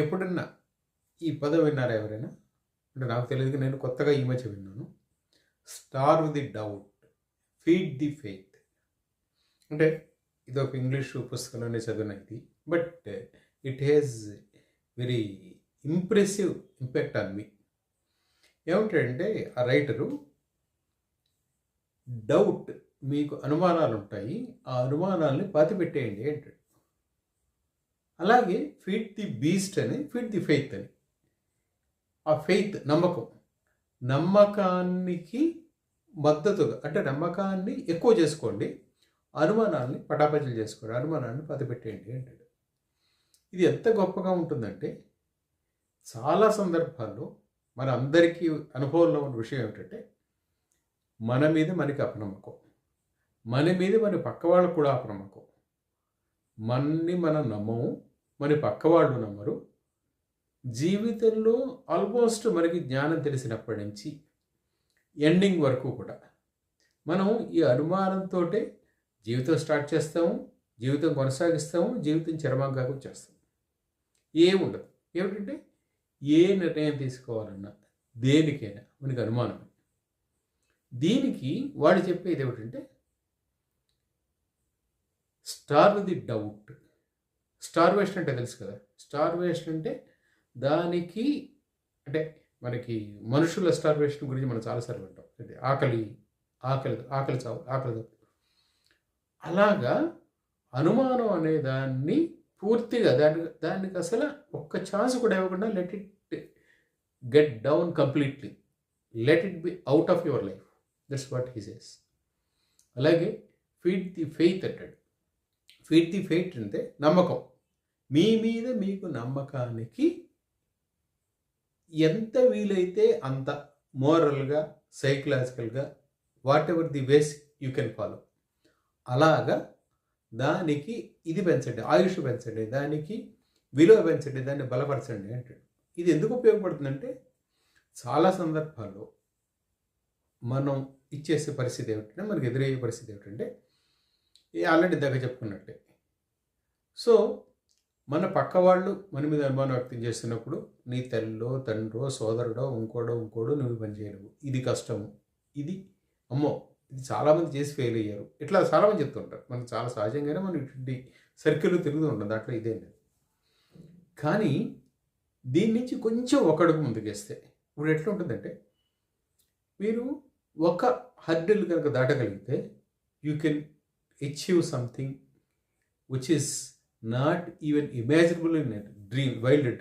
ఎప్పుడన్నా ఈ పదం విన్నారా ఎవరైనా? అంటే నాకు తెలియదు నేను కొత్తగా ఈ మధ్య విన్నాను. Starve the doubt feed the faith అంటే ఇది ఒక ఇంగ్లీష్ పుస్తకంలోనే చదివిన ఇది. But it has very impressive impact on me ఏమిటంటే ఆ రైటరు డౌట్ మీకు అనుమానాలు ఉంటాయి ఆ అనుమానాల్ని పాతిపెట్టేయండి అంటాడు. అలాగే ఫీడ్ ది బీస్ట్ అని ఫీడ్ ది ఫెయిత్ అని. ఆ ఫెయిత్ నమ్మకం. నమ్మకానికి మద్దతుగా అంటే నమ్మకాన్ని ఎక్కువ చేసుకోండి. అనుమానాన్ని పటాపంచలు చేసుకోండి. అనుమానాన్ని పదిపెట్టేయండి అంటాడు. ఇది ఎంత గొప్పగా ఉంటుందంటే చాలా సందర్భాల్లో మన అందరికీ అనుభవంలో ఉన్న విషయం ఏమిటంటే మన మీద మనకి అపనమ్మకం. మన మీద మన పక్క వాళ్ళకు కూడా అపనమ్మకం. మనని మనం నమ్మము మన పక్క వాళ్ళు నమ్మరు. జీవితంలో ఆల్మోస్ట్ మనకి జ్ఞానం తెలిసినప్పటి నుంచి ఎండింగ్ వరకు కూడా మనం ఈ అనుమానంతో జీవితం స్టార్ట్ చేస్తాము జీవితం కొనసాగిస్తాము జీవితం చరమంగా చేస్తాము. ఏముండదు ఏమిటంటే ఏ నిర్ణయం తీసుకోవాలన్నా దేనికైనా మనకి అనుమానం. దీనికి వాడు చెప్పేది ఏమిటంటే స్టార్ ది డౌట్ స్టార్వేషన్ అంటే తెలుసు కదా? స్టార్వేషన్ అంటే దానికి అంటే మనకి మనుషుల స్టార్వేషన్ గురించి మనం చాలాసార్లు వింటాం. అంటే ఆకలి ఆకలి ఆకలి చావు ఆకలి చావు అలాగా అనుమానం అనే దాన్ని పూర్తిగా దాని దానికి అసలు ఒక్క ఛాన్స్ కూడా ఇవ్వకుండా let it get down completely let it be out of your life that's what he says అలాగే ఫీడ్ ది ఫెయిత్ అంటాడు. ఫీడ్ ది ఫెయిత్ అంటే నమ్మకం. మీ మీద మీకు నమ్మకానికి ఎంత వీలైతే అంత మోరల్గా సైకలాజికల్గా whatever the ways you can follow అలాగా దానికి ఇది పెంచండి ఆయుష్ పెంచండి దానికి విలువ పెంచండి దాన్ని బలపరచండి అంటాడు. ఇది ఎందుకు ఉపయోగపడుతుందంటే చాలా సందర్భాల్లో మనం ఇచ్చేసే పరిస్థితి ఏమిటంటే మనకు ఎదురయ్యే పరిస్థితి ఏమిటంటే ఆల్రెడీ దగ్గర చెప్పుకున్నట్టే. సో మన పక్క వాళ్ళు మన మీద అనుమానం వ్యక్తం చేస్తున్నప్పుడు నీ తల్లిలో తండ్రో సోదరుడో ఇంకోడో ఇంకోడో నువ్వు పని చేయలేవు. ఇది కష్టము. ఇది అమ్మో ఇది చాలామంది చేసి ఫెయిల్ అయ్యారు. ఇట్లా చాలామంది చెప్తుంటారు మనకు చాలా సహజంగానే మనం ఇటువంటి సర్కిల్ తిరుగుతూ ఉంటాం. దాంట్లో ఇదే కానీ దీని నుంచి కొంచెం ఒకడుగు ముందుకేస్తే ఇప్పుడు ఎట్లా ఉంటుందంటే మీరు ఒక హర్డిల్ కనుక దాటగలిగితే you can achieve something which is not even imaginable in a dream, wild dream.